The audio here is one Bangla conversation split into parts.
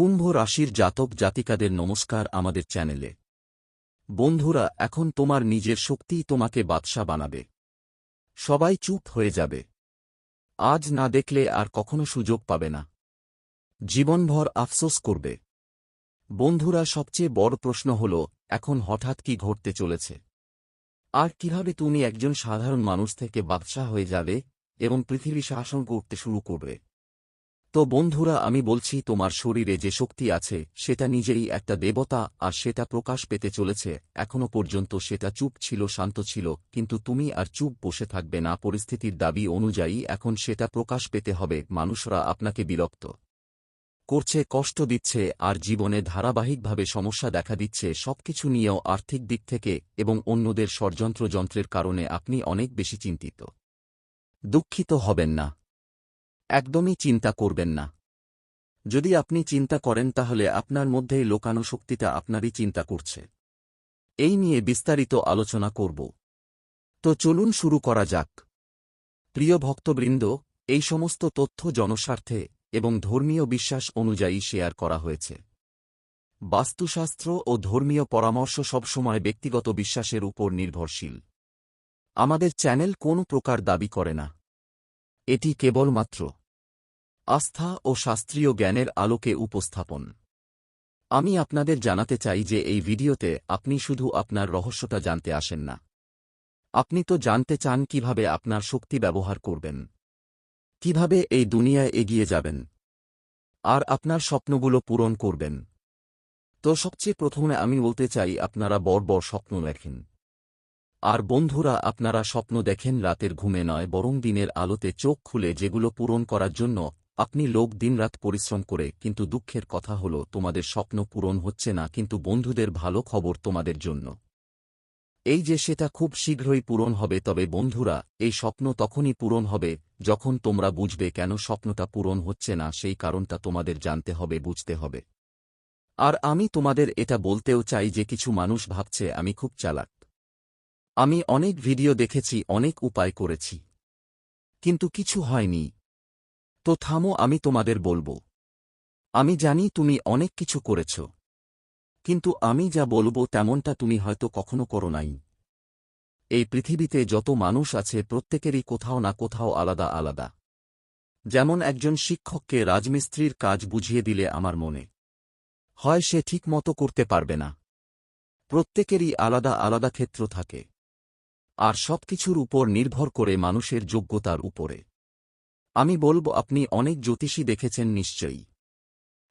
কুম্ভ রাশির জাতক জাতিকাদের নমস্কার আমাদের চ্যানেলে। বন্ধুরা, এখন তোমার নিজের শক্তিই তোমাকে বাদশা বানাবে। সবাই চুপ হয়ে যাবে। আজ না দেখলে আর কখনো সুযোগ পাবে না। জীবনভর আফসোস করবে। বন্ধুরা, সবচেয়ে বড় প্রশ্ন হল, এখন হঠাৎ কি ঘটতে চলেছে? আর কীভাবে তুমি একজন সাধারণ মানুষ থেকে বাদশাহ হয়ে যাবে এবং পৃথিবী শাসন করতে শুরু করবে? তো বন্ধুরা, আমি বলছি, তোমার শরীরে যে শক্তি আছে, সেটা নিজেই একটা দেবতা, আর সেটা প্রকাশ পেতে চলেছে। এখনও পর্যন্ত সেটা চুপ ছিল, শান্ত ছিল, কিন্তু তুমি আর চুপ বসে থাকবে না। পরিস্থিতির দাবি অনুযায়ী এখন সেটা প্রকাশ পেতে হবে। মানুষরা আপনাকে বিরক্ত করছে, কষ্ট দিচ্ছে, আর জীবনে ধারাবাহিকভাবে সমস্যা দেখা দিচ্ছে। সবকিছু নিয়েও আর্থিক দিক থেকে এবং অন্যদের ষড়যন্ত্র যন্ত্রের কারণে আপনি অনেক বেশি চিন্তিত। দুঃখিত হবেন না। একদমই চিন্তা করবেন না। যদি আপনি চিন্তা করেন, তাহলে আপনার মধ্যেই লোকানো শক্তিটা আপনারই চিন্তা করছে। এই নিয়ে বিস্তারিত আলোচনা করব। তো চলুন শুরু করা যাক। প্রিয় ভক্তবৃন্দ, এই সমস্ত তথ্য জনস্বার্থে এবং ধর্মীয় বিশ্বাস অনুযায়ী শেয়ার করা হয়েছে। বাস্তুশাস্ত্র ও ধর্মীয় পরামর্শ সবসময় ব্যক্তিগত বিশ্বাসের উপর নির্ভরশীল। আমাদের চ্যানেল কোনো প্রকার দাবি করে না। এটি কেবলমাত্র আস্থা ও শাস্ত্রীয় জ্ঞানের আলোকে উপস্থাপন। আমি আপনাদের জানাতে চাই যে এই ভিডিওতে আপনি শুধু আপনার রহস্যটা জানতে আসেন না। আপনি তো জানতে চান কীভাবে আপনার শক্তি ব্যবহার করবেন। কীভাবে এই দুনিয়ায় এগিয়ে যাবেন। আর আপনার স্বপ্নগুলো পূরণ করবেন। তো সবচেয়ে প্রথমে আমি বলতে চাই, আপনারা বড় বড় স্বপ্ন দেখেন। আর বন্ধুরা, আপনারা স্বপ্ন দেখেন রাতের ঘুমে নয়, বরং দিনের আলোতে চোখ খুলে যেগুলো পূরণ করার জন্য আপনি লোক দিনরাত পরিশ্রম করে, কিন্তু দুঃখের কথা হল, তোমাদের স্বপ্ন পূরণ হচ্ছে না, কিন্তু বন্ধুদের ভালো খবর তোমাদের জন্য। এই যে সেটা খুব শীঘ্রই পূরণ হবে, তবে বন্ধুরা, এই স্বপ্ন তখনই পূরণ হবে, যখন তোমরা বুঝবে কেন স্বপ্নটা পূরণ হচ্ছে না, সেই কারণটা তোমাদের জানতে হবে, বুঝতে হবে। আর আমি তোমাদের এটা বলতেও চাই যে কিছু মানুষ ভাবছে, আমি খুব চালাক। আমি অনেক ভিডিও দেখেছি, অনেক উপায় করেছি। কিন্তু কিছু হয়নি। তো থামো, আমি তোমাদের বলব। আমি জানি তুমি অনেক কিছু করেছ। কিন্তু আমি যা বলব তেমনটা তুমি হয়তো কখনো করো নাই। এই পৃথিবীতে যত মানুষ আছে, প্রত্যেকেরই কোথাও না কোথাও আলাদা আলাদা। যেমন একজন শিক্ষককে রাজমিস্ত্রির কাজ বুঝিয়ে দিলে আমার মনে হয় সে ঠিক মতো করতে পারবে না। প্রত্যেকেরই আলাদা আলাদা ক্ষেত্র থাকে। আর সবকিছুর উপর নির্ভর করে মানুষের যোগ্যতার উপরে। আমি বলব আপনি অনেক জ্যোতিষী দেখেছেন নিশ্চয়ই।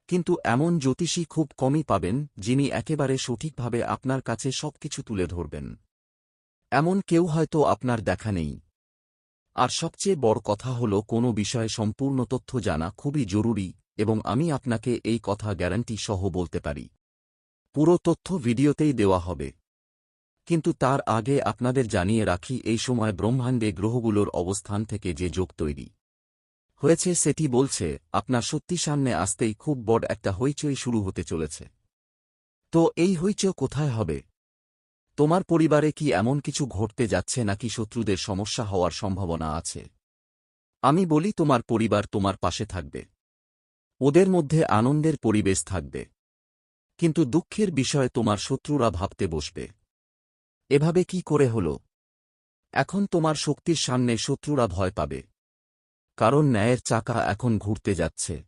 কিন্তু এমন জ্যোতিষী খুব কমই পাবেন, যিনি একেবারে সঠিকভাবে আপনার কাছে সবকিছু তুলে ধরবেন। এমন কেউ হয়তো আপনার দেখা নেই। আর সবচেয়ে বড় কথা হল, কোনো বিষয়ে সম্পূর্ণ তথ্য জানা খুবই জরুরি, এবং আমি আপনাকে এই কথা গ্যারান্টি সহ বলতে পারি। পুরো তথ্য ভিডিওতেই দেওয়া হবে। কিন্তু তার আগে আপনাদের জানিয়ে রাখি, এই সময় ব্রহ্মাণ্ডে গ্রহগুলোর অবস্থান থেকে যে যোগ তৈরি। হয়েছে সেটি বলছে, আপনার সত্যি সামনে আসতেই খুব বড় একটা হইচই শুরু হতে চলেছে। তো এই হইচই কোথায় হবে? তোমার পরিবারে কি এমন কিছু ঘটতে যাচ্ছে নাকি শত্রুদের সমস্যা হওয়ার সম্ভাবনা আছে? আমি বলি তোমার পরিবার তোমার পাশে থাকবে। ওদের মধ্যে আনন্দের পরিবেশ থাকবে। কিন্তু দুঃখের বিষয়ে তোমার শত্রুরা ভাবতে বসবে। এভাবে কি করে হল? এখন তোমার শক্তির সামনে শত্রুরা ভয় পাবে। কারণ ন্যায়ের চাকা এখন ঘুরতে যাচ্ছে।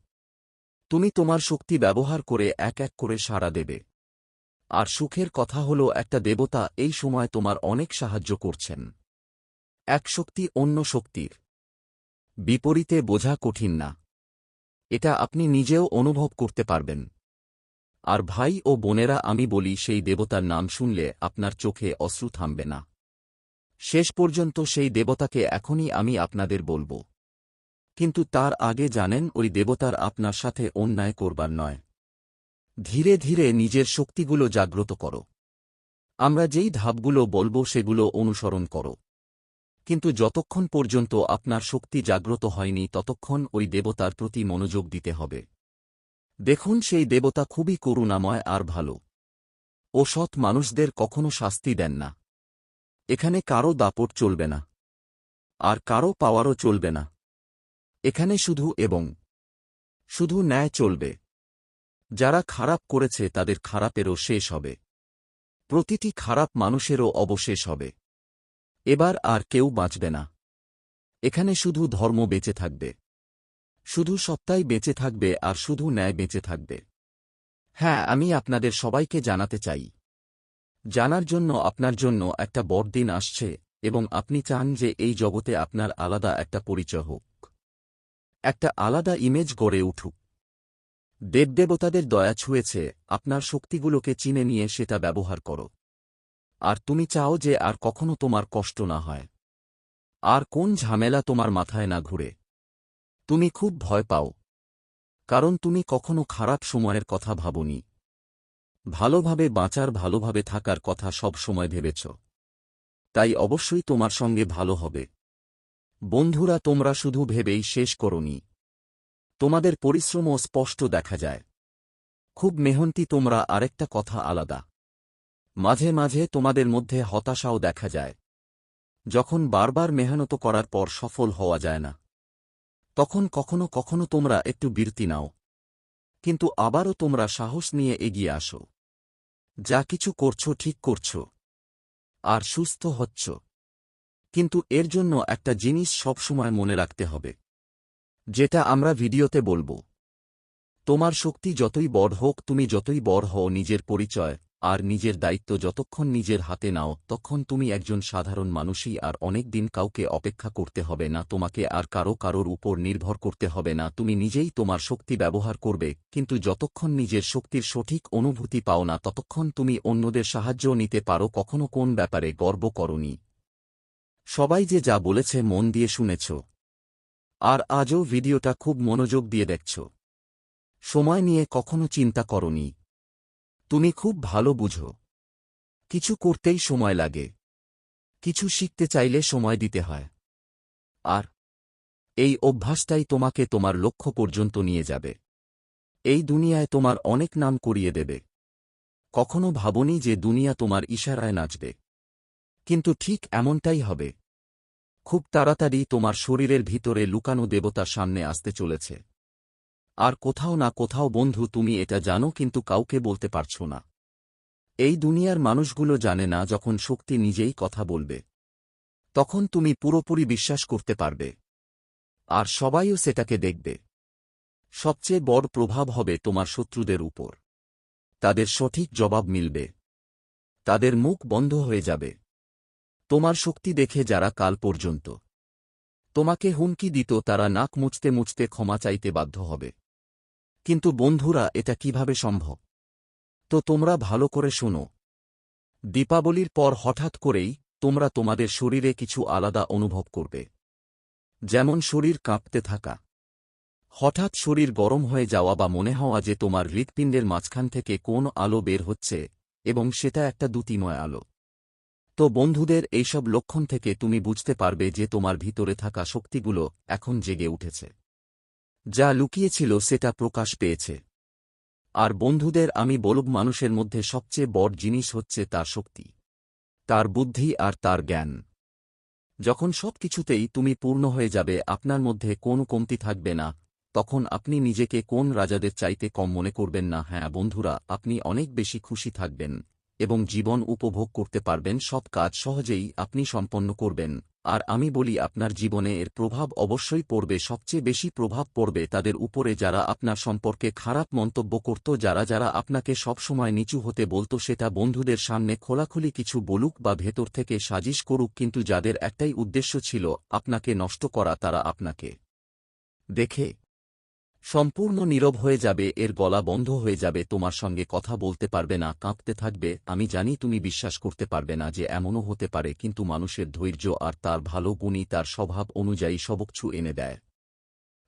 তুমি তোমার শক্তি ব্যবহার করে এক এক করে সাড়া দেবে। আর সুখের কথা হল একটা দেবতা এই সময় তোমার অনেক সাহায্য করছেন। এক শক্তি অন্য শক্তির। বিপরীতে বোঝা কঠিন না। এটা আপনি নিজেও অনুভব করতে পারবেন। আর ভাই ও বোনেরা, আমি বলি, সেই দেবতার নাম শুনলে আপনার চোখে অশ্রু থামবে না। শেষ পর্যন্ত সেই দেবতাকে এখনই আমি আপনাদের বলব। কিন্তু তার আগে জানেন ওই দেবতার আপনার সাথে অন্যায় করবার নয়। ধীরে ধীরে নিজের শক্তিগুলো জাগ্রত করো। আমরা যেই ধাপগুলো বলব সেগুলো অনুসরণ করো। কিন্তু যতক্ষণ পর্যন্ত আপনার শক্তি জাগ্রত হয়নি, ততক্ষণ ওই দেবতার প্রতি মনোযোগ দিতে হবে। দেখুন, সেই দেবতা খুবই করুণাময় আর ভালো। ও সৎ মানুষদের কখনো শাস্তি দেন না। এখানে কারও দাপট চলবে না। আর কারও পাওয়ারও চলবে না। এখানে শুধু এবং শুধু ন্যায় চলবে। যারা খারাপ করেছে তাদের খারাপেরও শেষ হবে। প্রতিটি খারাপ মানুষেরও অবশেষ হবে। এবার আর কেউ বাঁচবে না। এখানে শুধু ধর্ম বেঁচে থাকবে। শুধু সত্তাই বেঁচে থাকবে আর শুধু ন্যায় বেঁচে থাকবে। হ্যাঁ আমি আপনাদের সবাইকে জানাতে চাই। জানার জন্য আপনার জন্য একটা বড়দিন আসছে এবং আপনি চান যে এই জগতে আপনার আলাদা একটা পরিচয় হোক। একটা আলাদা ইমেজ গড়ে উঠুক। দেবদেবতাদের দয়া ছুঁয়েছে, আপনার শক্তিগুলোকে চিনে নিয়ে সেটা ব্যবহার করো। আর তুমি চাও যে আর কখনো তোমার কষ্ট না হয়। আর কোন ঝামেলা তোমার মাথায় না ঘুরে। তুমি খুব ভয় পাও। কারণ তুমি কখনো খারাপ সময়ের কথা ভাবনি। ভালোভাবে বাঁচার, ভালোভাবে থাকার কথা সব সময় ভেবেছ। তাই অবশ্যই তোমার সঙ্গে ভালো হবে। বন্ধুরা, তোমরা শুধু ভেবেই শেষ করনি। তোমাদের পরিশ্রমও স্পষ্ট দেখা যায়। খুব মেহন্তি তোমরা, আরেকটা কথা আলাদা। মাঝে মাঝে তোমাদের মধ্যে হতাশাও দেখা যায়। যখন বারবার মেহনত করার পর সফল হওয়া যায় না। তখন কখনো কখনো তোমরা একটু বিরতি নাও। কিন্তু আবারও তোমরা সাহস নিয়ে এগিয়ে আসো। যা কিছু করছ, ঠিক করছ। আর সুস্থ হচ্ছ। কিন্তু এর জন্য একটা জিনিস সবসময় মনে রাখতে হবে, যেটা আমরা ভিডিওতে বলব। তোমার শক্তি যতই বড় হোক, তুমি যতই বড় হও, নিজের পরিচয় আর নিজের দায়িত্ব যতক্ষণ নিজের হাতে নাও, তখন তুমি একজন সাধারণ মানুষই আর অনেক দিন কাউকে অপেক্ষা করতে হবে না, তোমাকে আর কারও কারোর উপর নির্ভর করতে হবে না। তুমি নিজেই তোমার শক্তি ব্যবহার করবে, কিন্তু যতক্ষণ নিজের শক্তির সঠিক অনুভূতি পাও না, ততক্ষণ তুমি অন্যদের সাহায্য নিতে পারো, কখনো কোন ব্যাপারে গর্ব করনি। সবাই যে যা বলেছে মন দিয়ে শুনেছ। আর আজও ভিডিওটা খুব মনোযোগ দিয়ে দেখছ। সময় নিয়ে কখনো চিন্তা করনি। তুমি খুব ভালো বুঝো। কিছু করতেই সময় লাগে। কিছু শিখতে চাইলে সময় দিতে হয়। আর এই অভ্যাসটাই তোমাকে তোমার লক্ষ্য পর্যন্ত নিয়ে যাবে। এই দুনিয়ায় তোমার অনেক নাম করিয়ে দেবে। কখনো ভাবনি যে দুনিয়া তোমার ইশারায় নাচবে। কিন্তু ঠিক এমনটাই হবে। খুব তাড়াতাড়ি তোমার শরীরের ভিতরে লুকানো দেবতা সামনে আসতে চলেছে। আর কোথাও না কোথাও বন্ধু, তুমি এটা জানো, কিন্তু কাউকে বলতে পারছ না। এই দুনিয়ার মানুষগুলো জানে না যখন শক্তি নিজেই কথা বলবে। তখন তুমি পুরোপুরি বিশ্বাস করতে পারবে। আর সবাইও সেটাকে দেখবে। সবচেয়ে বড় প্রভাব হবে তোমার শত্রুদের উপর। তাদের সঠিক জবাব মিলবে। তাদের মুখ বন্ধ হয়ে যাবে। তোমার শক্তি দেখে যারা কাল পর্যন্ত তোমাকে হুমকি দিত, তারা নাক মুছতে মুছতে ক্ষমা চাইতে বাধ্য হবে। কিন্তু বন্ধুরা, এটা কীভাবে সম্ভব? তো তোমরা ভালো করে শোনো। দীপাবলির পর হঠাৎ করেই তোমরা তোমাদের শরীরে কিছু আলাদা অনুভব করবে। যেমন শরীর কাঁপতে থাকা। হঠাৎ শরীর গরম হয়ে যাওয়া বা মনে হওয়া যে তোমার হৃৎপিণ্ডের মাঝখান থেকে কোন আলো বের হচ্ছে, এবং সেটা একটা দ্যুতিময় আলো। তো বন্ধুদের এইসব লক্ষণ থেকে তুমি বুঝতে পারবে যে তোমার ভিতরে থাকা শক্তিগুলো এখন জেগে উঠেছে। যা লুকিয়েছিল সেটা প্রকাশ পেয়েছে। আর বন্ধুদের আমি বলব মানুষের মধ্যে সবচেয়ে বড় জিনিস হচ্ছে তার শক্তি, তার বুদ্ধি আর তার জ্ঞান। যখন সব কিছুতেই তুমি পূর্ণ হয়ে যাবে, আপনার মধ্যে কোনো কমতি থাকবে না, তখন আপনি নিজেকে কোন রাজাদের চাইতে কম মনে করবেন না। হ্যাঁ বন্ধুরা, আপনি অনেক বেশি খুশি থাকবেন। এবং জীবন উপভোগ করতে পারবেন, সব কাজ সহজেই আপনি সম্পন্ন করবেন। আর আমি বলি, আপনার জীবনে এর প্রভাব অবশ্যই পড়বে, সবচেয়ে বেশি প্রভাব পড়বে তাদের উপরে যারা আপনার সম্পর্কে খারাপ মন্তব্য করত, যারা যারা আপনাকে সবসময় নিচু হতে বলতো, সেটা বন্ধুদের সামনে খোলাখুলি কিছু বলুক বা ভেতর থেকে সাজিশ করুক, কিন্তু যাদের একটাই উদ্দেশ্য ছিল, আপনাকে নষ্ট করা, তারা আপনাকে দেখে সম্পূর্ণ নীরব হয়ে যাবে, এর গলা বন্ধ হয়ে যাবে, তোমার সঙ্গে কথা বলতে পারবে না, কাঁপতে থাকবে, আমি জানি তুমি বিশ্বাস করতে পারবে না যে এমনও হতে পারে, কিন্তু মানুষের ধৈর্য আর তার ভালো গুণই তার স্বভাব অনুযায়ী সবকছু এনে দেয়।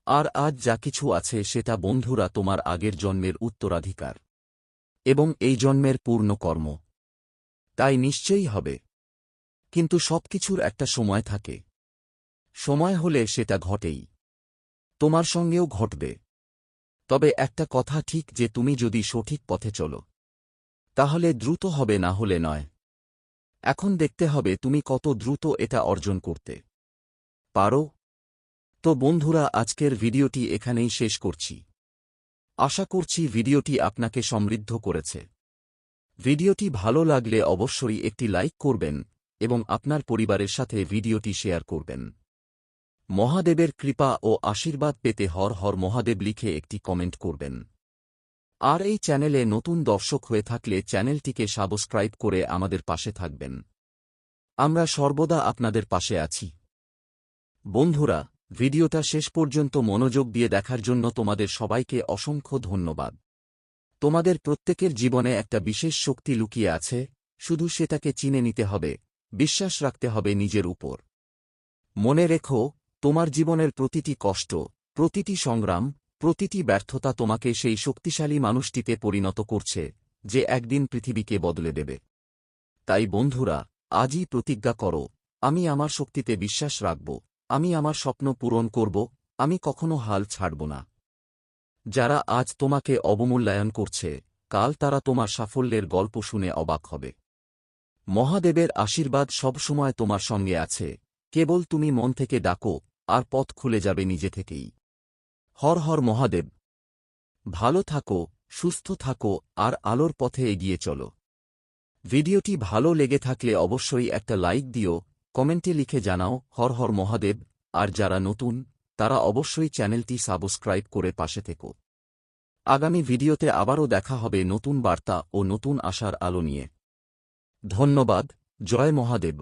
আর আজ যা কিছু আছে সেটা বন্ধুরা তোমার আগের জন্মের উত্তরাধিকার। এবং এই জন্মের পূর্ণ কর্ম। তাই নিশ্চয়ই হবে। কিন্তু সবকিছুর একটা সময় থাকে। সময় হলে সেটা ঘটেই। তোমার সঙ্গেও ঘটবে। তবে একটা কথা ঠিক যে তুমি যদি সঠিক পথে চলো, তাহলে দ্রুত হবে না হলে নয়। এখন দেখতে হবে তুমি কত দ্রুত এটা অর্জন করতে পারো। তো বন্ধুরা, আজকের ভিডিওটি এখানেই শেষ করছি। আশা করছি ভিডিওটি আপনাকে সমৃদ্ধ করেছে। ভিডিওটি ভালো লাগলে অবশ্যই একটি লাইক করবেন এবং আপনার পরিবারের সাথে ভিডিওটি শেয়ার করবেন। মহাদেবের কৃপা ও আশীর্বাদ পেতে হর হর মহাদেব লিখে একটি কমেন্ট করবেন। আর এই চ্যানেলে নতুন দর্শক হয়ে থাকলে চ্যানেলটিকে সাবস্ক্রাইব করে আমাদের পাশে থাকবেন। আমরা সর্বদা আপনাদের পাশে আছি। বন্ধুরা, ভিডিওটা শেষ পর্যন্ত মনোযোগ দিয়ে দেখার জন্য তোমাদের সবাইকে অসংখ্য ধন্যবাদ। তোমাদের প্রত্যেকের জীবনে একটা বিশেষ শক্তি লুকিয়ে আছে, শুধু সেটাকে চিনে নিতে হবে, বিশ্বাস রাখতে হবে নিজের উপর। মনে রেখো তোমার জীবনের প্রতিটি কষ্ট, প্রতিটি সংগ্রাম, প্রতিটি ব্যর্থতা তোমাকে সেই শক্তিশালী মানুষটিতে পরিণত করছে, যে একদিন পৃথিবীকে বদলে দেবে। তাই বন্ধুরা, আজই প্রতিজ্ঞা করো, আমি আমার শক্তিতে বিশ্বাস রাখব, আমি আমার স্বপ্ন পূরণ করব, আমি কখনো হাল ছাড়ব না। যারা আজ তোমাকে অবমূল্যায়ন করছে, কাল তারা তোমার সাফল্যের গল্প শুনে অবাক হবে। মহাদেবের আশীর্বাদ সবসময় তোমার সঙ্গে আছে, কেবল তুমি মন থেকে ডাকো আর পথ খুলে যাবে নিজে থেকেই। হর হর মহাদেব, ভালো থাকো, সুস্থ থাকো আর আলোর পথে এগিয়ে চলো। ভিডিওটি ভালো লেগে থাকলে অবশ্যই একটা লাইক দিও, কমেন্টে লিখে জানাও, হর হর মহাদেব, আর যারা নতুন, তারা অবশ্যই চ্যানেলটি সাবস্ক্রাইব করে পাশে থেকো। আগামী ভিডিওতে আবারও দেখা হবে নতুন বার্তা ও নতুন আশার আলো নিয়ে। ধন্যবাদ, জয় মহাদেব।